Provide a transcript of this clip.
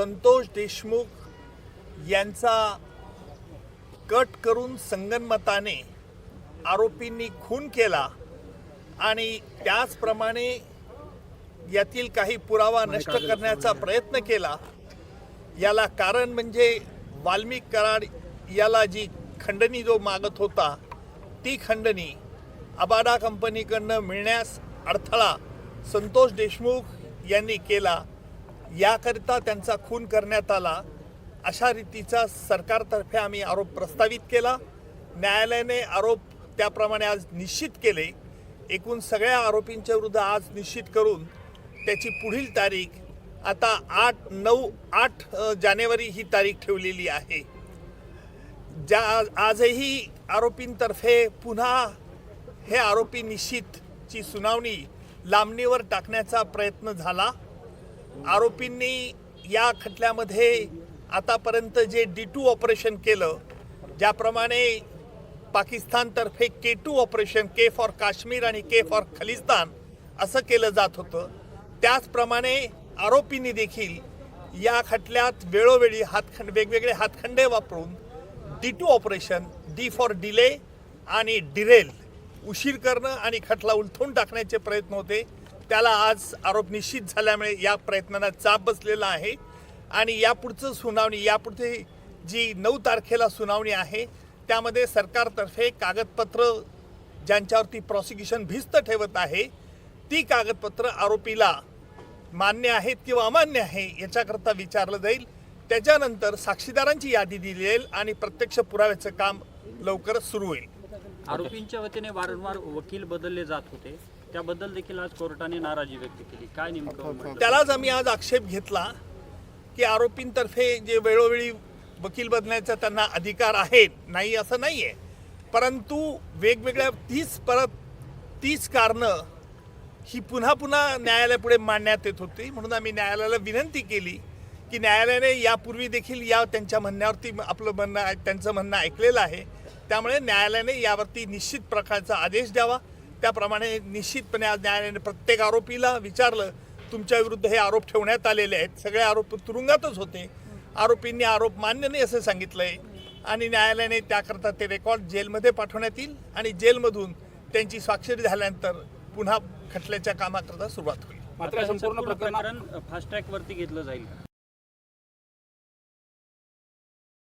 संतोष देशमुख यांचा कट करून संगनमताने आरोपींनी खून केला आणि त्याचप्रमाणे यातील काही पुरावा नष्ट करण्याचा प्रयत्न केला. याला कारण म्हणजे वाल्मिक कराड याला जी खंडणी जो मागत होता ती खंडणी अबाडा कंपनीकडनं मिळण्यास अडथळा संतोष देशमुख यांनी केला. याकरिता त्यांचा खून करण्यात आला. अशा रीतीचा सरकारतर्फे आम्ही आरोप प्रस्तावित केला. न्यायालयाने आरोप त्याप्रमाणे आज निश्चित केले. एकूण सगळ्या आरोपींच्या विरुद्ध आज निश्चित करून त्याची पुढील तारीख आता आठ नऊ आठ जानेवारी ही तारीख ठेवलेली आहे. ज्या आजही आरोपींतर्फे पुन्हा हे आरोपी निश्चितची सुनावणी लांबणीवर टाकण्याचा प्रयत्न झाला. आरोपींनी या खटल्यामध्ये आतापर्यंत जे डी टू ऑपरेशन केलं ज्याप्रमाणे पाकिस्तानतर्फे K two operation K for Kashmir आणि के फॉर खलिस्तान असं केलं जात होतं. त्याचप्रमाणे आरोपींनी देखील या खटल्यात वेळोवेळी हातखंड वेगवेगळे हातखंडे वापरून D two operation D for delay आणि डिरेल उशीर करणं आणि खटला उलथून टाकण्याचे प्रयत्न होते. त्याला आज आरोप निश्चित झाल्यामुळे या प्रयत्नांना चाप बसलेला आहे. आणि यापुढचं सुनावणी यापुढे जी नऊ तारखेला सुनावणी आहे त्यामध्ये सरकारतर्फे कागदपत्र ज्यांच्यावरती प्रॉसिक्युशन भिस्त ठेवत आहे ती कागदपत्र आरोपीला मान्य आहेत किंवा अमान्य आहे याच्याकरता विचारलं जाईल. त्याच्यानंतर साक्षीदारांची यादी दिली जाईल आणि प्रत्यक्ष पुराव्याचं काम लवकरच सुरू होईल. आरोपींच्या वतीने वारंवार वकील बदलले जात होते. त्याबद्दल देखील आज कोर्टाने नाराजी व्यक्त केली. काय नेमकं? त्यालाच आम्ही आज आक्षेप घेतला की आरोपींतर्फे जे वेळोवेळी वकील बदलण्याचा त्यांना अधिकार आहे नाही असं नाही आहे परंतु वेगवेगळ्या तीच परत तीच कारणं ही पुन्हा पुन्हा न्यायालयापुढे मांडण्यात येत होती. म्हणून आम्ही न्यायालयाला विनंती केली की न्यायालयाने यापूर्वी देखील या त्यांच्या म्हणण्यावरती आपलं म्हणणं त्यांचं म्हणणं ऐकलेलं आहे. त्यामुळे न्यायालयाने यावरती निश्चित प्रकारचा आदेश द्यावा. त्याप्रमाणे निश्चितपणे आज न्यायालयाने प्रत्येक आरोपीला विचारलं तुमच्या विरुद्ध हे आरोप ठेवण्यात आलेले आहेत. सगळे आरोप तुरुंगातच होते. आरोपींनी आरोप मान्य नाही असं सांगितलंय. आणि न्यायालयाने त्याकरता ते रेकॉर्ड जेलमध्ये पाठवण्यात येईल आणि जेलमधून त्यांची स्वाक्षरी झाल्यानंतर पुन्हा खटल्याच्या कामाकरता सुरुवात होईल. मात्र संपूर्ण प्रकरण फास्ट ट्रॅक वरती घेतलं जाईल?